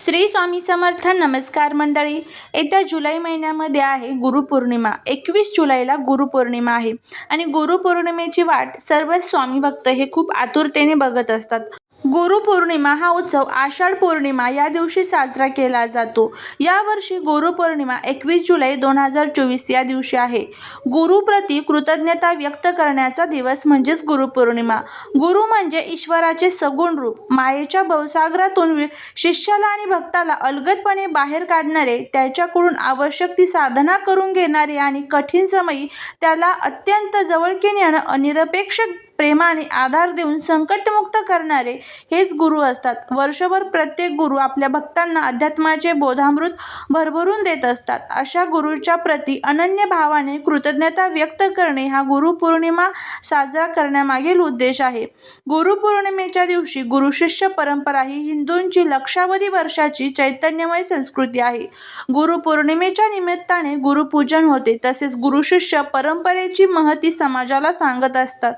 श्री स्वामी समर्थ नमस्कार मंडळी. येत्या जुलै महिन्यामध्ये आहे गुरुपौर्णिमा. एकवीस जुलैला गुरुपौर्णिमा आहे. आणि गुरुपौर्णिमेची वाट सर्व स्वामी भक्त हे खूप आतुरतेने बघत असतात. गुरुपौर्णिमा हा उत्सव आषाढ पौर्णिमा या दिवशी साजरा केला जातो. यावर्षी गुरुपौर्णिमा एकवीस जुलै दोन हजार चोवीस या दिवशी आहे. गुरुप्रती कृतज्ञता व्यक्त करण्याचा दिवस म्हणजेच गुरुपौर्णिमा गुरु म्हणजे ईश्वराचे सगुण रूप. मायेच्या भवसागरातून शिष्याला आणि भक्ताला अलगदपणे बाहेर काढणारे त्याच्याकडून आवश्यक ती साधना करून घेणारे आणि कठीण समयी त्याला अत्यंत जवळकीने अनिरपेक्ष प्रेमाने आधार देऊन संकटमुक्त करणारे हेच गुरु असतात. वर्षभर प्रत्येक गुरु आपल्या भक्तांना अध्यात्माचे बोधामृत भरभरून देत असतात. अशा गुरुच्या प्रती अनन्य भावाने कृतज्ञता व्यक्त करणे हा गुरुपौर्णिमा साजरा करण्यामागील उद्देश आहे. गुरुपौर्णिमेच्या दिवशी गुरुशिष्य परंपरा ही हिंदूंची लक्षावधी वर्षाची चैतन्यमय संस्कृती आहे. गुरुपौर्णिमेच्या निमित्ताने गुरुपूजन होते. तसेच गुरुशिष्य परंपरेची महती समाजाला सांगत असतात.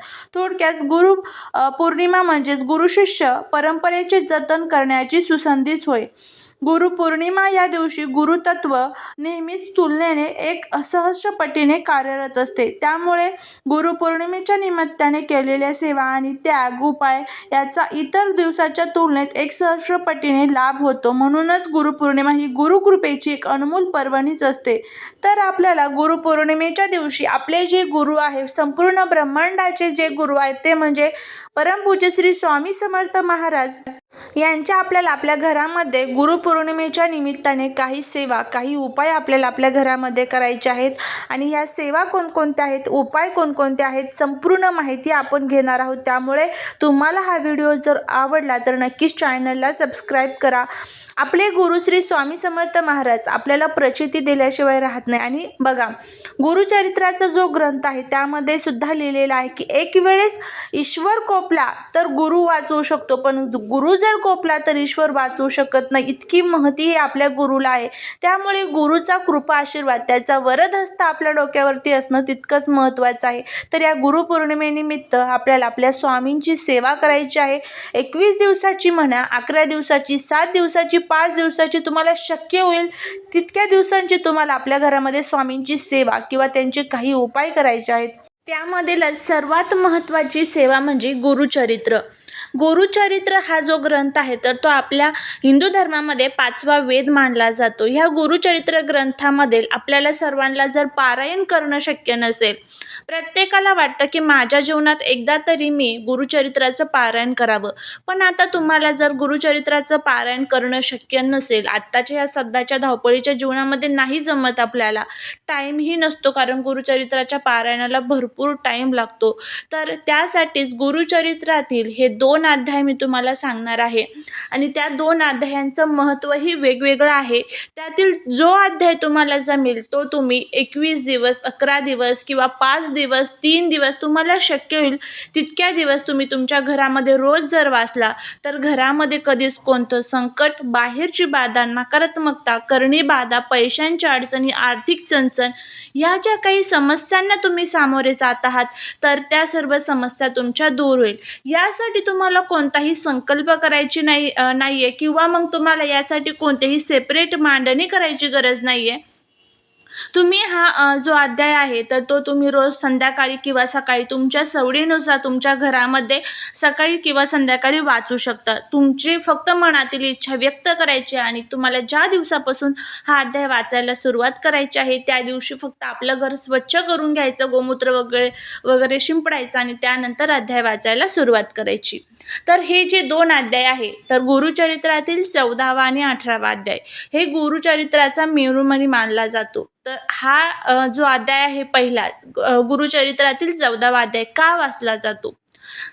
थोडक्यात गुरु पौर्णिमा म्हणजेच गुरुशिष्य परंपरेचे जतन करण्याची सुसंधीच होय. गुरुपौर्णिमा या दिवशी गुरुतत्व नेहमीच तुलनेने एक सहस्रपटीने कार्यरत असते. त्यामुळे गुरुपौर्णिमेच्या निमित्ताने केलेल्या सेवा आणि त्याग उपाय याचा इतर दिवसाच्या तुलनेत एक सहस्रपटीने लाभ होतो. म्हणूनच गुरुपौर्णिमा ही गुरुकृपेची एक अनमोल पर्वणीच असते. तर आपल्याला गुरुपौर्णिमेच्या दिवशी आपले जे गुरु आहे संपूर्ण ब्रह्मांडाचे जे गुरु आहेत ते म्हणजे परमपूज्य श्री स्वामी समर्थ महाराज यांच्या आपल्याला आपल्या घरामध्ये गुरुपौर्णिमेच्या निमित्ताने काही सेवा काही उपाय आपल्याला आपल्या घरामध्ये करायचे आहेत. आणि ह्या सेवा कोणकोणत्या आहेत? उपाय कोणकोणते आहेत? संपूर्ण माहिती आपण घेणार आहोत. त्यामुळे तुम्हाला हा व्हिडिओ जर आवडला तर नक्कीच चॅनलला सबस्क्राईब करा. आपले गुरु श्री स्वामी समर्थ महाराज आपल्याला प्रचिती दिल्याशिवाय राहत नाही. आणि बघा गुरुचरित्राचा जो ग्रंथ आहे त्यामध्ये सुद्धा लिहिलेला आहे की एक वेळेस ईश्वर कोपला तर गुरु वाचवू शकतो. पण गुरु जर कोपला तर ईश्वर वाचवू शकत नाही. इतकी महती आपल्या गुरुला आहे. त्यामुळे गुरुचा कृपा आशीर्वाद त्याचा वरद हस्त आपल्या डोक्यावरती असणं तितकंच महत्त्वाचं आहे. तर या गुरुपौर्णिमेनिमित्त आपल्याला आपल्या स्वामींची सेवा करायची आहे. एकवीस दिवसाची म्हणा अकरा दिवसाची सात दिवसाची पाच दिवसाची तुम्हाला शक्य होईल. तितक्या दिवसांची तुम्हाला आपल्या घरामध्ये स्वामींची सेवा किंवा त्यांचे काही उपाय करायचे आहेत. त्यामधील सर्वात महत्त्वाची सेवा म्हणजे गुरुचरित्र. गुरुचरित्र हा जो ग्रंथ आहे तर तो आपल्या हिंदू धर्मामध्ये पाचवा वेद मानला जातो. ह्या गुरुचरित्र ग्रंथामध्ये आपल्याला सर्वांना जर पारायण करणं शक्य नसेल प्रत्येकाला वाटतं की माझ्या जीवनात एकदा तरी मी गुरुचरित्राचं पारायण करावं. पण आता तुम्हाला जर गुरुचरित्राचं पारायण करणं शक्य नसेल आत्ताच्या ह्या सध्याच्या धावपळीच्या जीवनामध्ये नाही जमत आपल्याला. टाईमही नसतो कारण गुरुचरित्राच्या पारायणाला भरपूर टाईम लागतो. तर त्यासाठीच गुरुचरित्रातील हे दोन दोन अध्याय मी तुम्हाला सांगणार आहे. आणि त्या दोन अध्यायांचं महत्त्वही वेगवेगळं आहे. त्यातील जो अध्याय तुम्हाला जमेल तो तुम्ही एकवीस दिवस अकरा दिवस किंवा पाच दिवस तीन दिवस तुम्हाला शक्य होईल. तितक्या दिवस तुम्ही तुमच्या घरामध्ये रोज जर वाचला तर घरामध्ये कधीच कोणतं संकट बाहेरची बाधा नकारात्मकता करणी बाधा पैशांच्या अडचणी आर्थिक चणचण या ज्या काही समस्यांना तुम्ही सामोरे जात आहात तर त्या सर्व समस्या तुमच्या दूर होईल. यासाठी तुम्हाला तुम्हाला कोणताही संकल्प करायची नाही नाही आहे किंवा मग तुम्हाला यासाठी कोणतेही सेपरेट मांडणी करायची गरज नाही आहे तुम्ही हा जो अध्याय आहे तर तो तुम्ही रोज संध्याकाळी किंवा सकाळी तुमच्या सवडीनुसार तुमच्या घरामध्ये सकाळी किंवा संध्याकाळी वाचू शकता. तुमची फक्त मनातील इच्छा व्यक्त करायची आहे आणि तुम्हाला ज्या दिवसापासून हा अध्याय वाचायला सुरुवात करायची आहे त्या दिवशी फक्त आपलं घर स्वच्छ करून घ्यायचं गोमूत्र वगैरे वगैरे शिंपडायचं आणि त्यानंतर अध्याय वाचायला सुरुवात करायची. तर हे जे दोन अध्याय आहे तर गुरुचरित्रातील चौदावा आणि अठरावा अध्याय हे गुरुचरित्राचा मेरुमणी मानला जातो. तर हा जो अध्याय आहे पहिला गुरुचरित्रातील चौदावा अध्याय का वाचला जातो?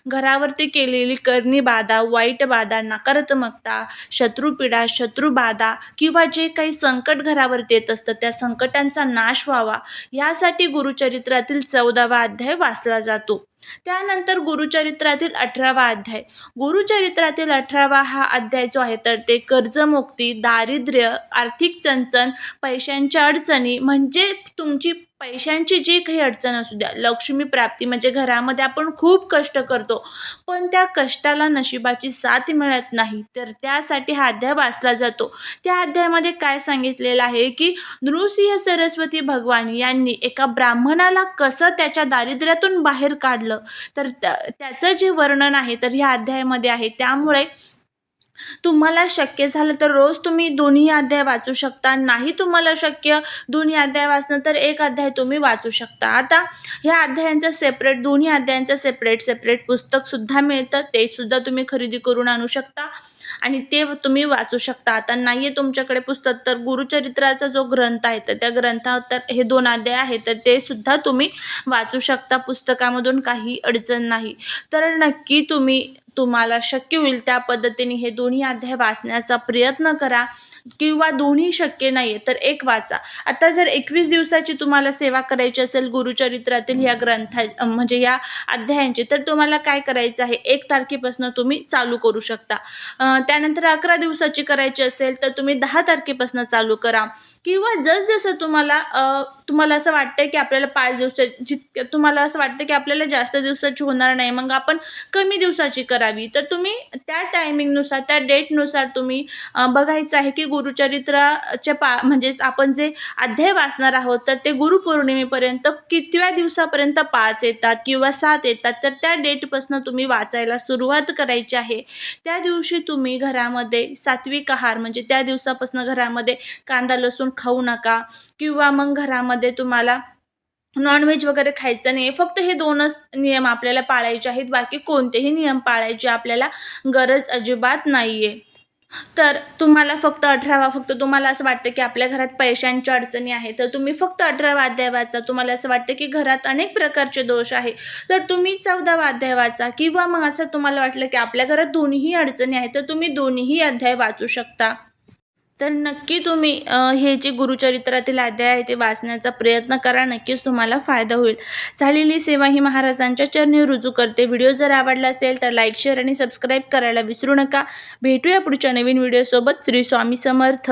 घरावरती केलेली करणी बाधा वाईट बाधा नकारात्मकता शत्रुपीडा शत्रुबाधा किंवा जे काही संकट घरावरती येत असतं त्या संकटांचा नाश व्हावा यासाठी गुरुचरित्रातील चौदावा अध्याय वाचला जातो. त्यानंतर गुरुचरित्रातील अठरावा अध्याय. गुरुचरित्रातील अठरावा हा अध्याय जो आहे तर ते कर्जमुक्ती दारिद्र्य आर्थिक चणचण पैशांच्या अडचणी म्हणजे तुमची पैशांची जी काही अडचण असू द्या लक्ष्मी प्राप्ती म्हणजे घरामध्ये आपण खूप कष्ट करतो पण त्या कष्टाला नशिबाची साथ मिळत नाही. तर त्यासाठी हा अध्याय वाचला जातो. त्या अध्यायामध्ये काय सांगितलेलं आहे की नृसिंह सरस्वती भगवान यांनी एका ब्राह्मणाला कसं त्याच्या दारिद्र्यातून बाहेर काढलं? तर त्या त्याचं जे वर्णन आहे तर ह्या अध्यायामध्ये आहे. त्यामुळे तुम्हाला शक्य झालं तर रोज तुम्ही दोन्ही अध्याय वाचू शकता. नाही तुम्हाला शक्य दोन्ही अध्याय वाचणं तर एक अध्याय तुम्ही वाचू शकता. आता ह्या अध्यायांचं सेपरेट दोन्ही अध्यायांचं सेपरेट सेपरेट पुस्तकसुद्धा मिळतं. ते सुद्धा तुम्ही खरेदी करून आणू शकता आणि ते तुम्ही वाचू शकता. आता नाही आहे तुमच्याकडे पुस्तक तर गुरुचरित्राचा जो ग्रंथ आहे तर त्या ग्रंथात तर हे दोन अध्याय आहेत तर ते सुद्धा तुम्ही वाचू शकता. पुस्तकामधून काही अडचण नाही. तर नक्की तुम्ही तुम्हाला शक्य होईल त्या पद्धतीने हे दोन्ही अध्याय वाचण्याचा प्रयत्न करा किंवा दोन्ही शक्य नाही आहे तर एक वाचा. आता जर एकवीस दिवसाची तुम्हाला सेवा करायची असेल गुरुचरित्रातील या ग्रंथा म्हणजे या अध्यायांची तर तुम्हाला काय करायचं आहे? एक तारखेपासून तुम्ही चालू करू शकता. त्यानंतर अकरा दिवसाची करायची असेल तर तुम्ही दहा तारखेपासून चालू करा. किंवा जसजसं तुम्हाला तुम्हाला असं वाटतं की आपल्याला पाच दिवसाची जितकं तुम्हाला असं वाटतं की आपल्याला जास्त दिवसाची होणार नाही मग आपण कमी दिवसाची करावी. तर तुम्ही त्या टायमिंगनुसार त्या डेटनुसार तुम्ही बघायचं आहे की गुरुचरित्राच्या पा म्हणजेच आपण जे अध्याय वाचणार आहोत तर ते गुरुपौर्णिमेपर्यंत कितव्या दिवसापर्यंत पाच येतात किंवा सात येतात? तर त्या डेटपासून तुम्ही वाचायला सुरुवात करायची आहे. त्या दिवशी तुम्ही घरामध्ये सात्विक आहार म्हणजे त्या दिवसापासून घरामध्ये कांदा लसूण खाऊ नका किंवा मग घरामध्ये तुम्हाला नॉनव्हेज वगैरे खायचं नाही आहे फक्त हे दोनच नियम आपल्याला पाळायचे आहेत. बाकी कोणतेही नियम पाळायचे आपल्याला गरज अजिबात नाही आहे तर तुम्हाला फक्त अठरावा फक्त तुम्हाला असं वाटतं की आपल्या घरात पैशांच्या अडचणी आहे तर तुम्ही फक्त अठरावा अध्याय वाचा तुम्हाला असं वाटतं की घरात अनेक प्रकारचे दोष आहे. तर तुम्ही चौदावा अध्याय वाचा किंवा मग असं तुम्हाला वाटलं की आपल्या घरात दोन्हीही अडचणी आहेत तर तुम्ही दोन्हीही अध्याय वाचू शकता. तर नक्की तुम्ही हे जे गुरुचरित्रातील अध्याय आहे ते वाचण्याचा प्रयत्न करा नक्कीच तुम्हाला फायदा होईल. झालेली सेवा ही महाराजांच्या चरणी रुजू करते. व्हिडिओ जर आवडला असेल तर लाईक शेअर आणि सबस्क्राईब करायला विसरू नका. भेटूया पुढच्या नवीन व्हिडिओसोबत. श्री स्वामी समर्थ.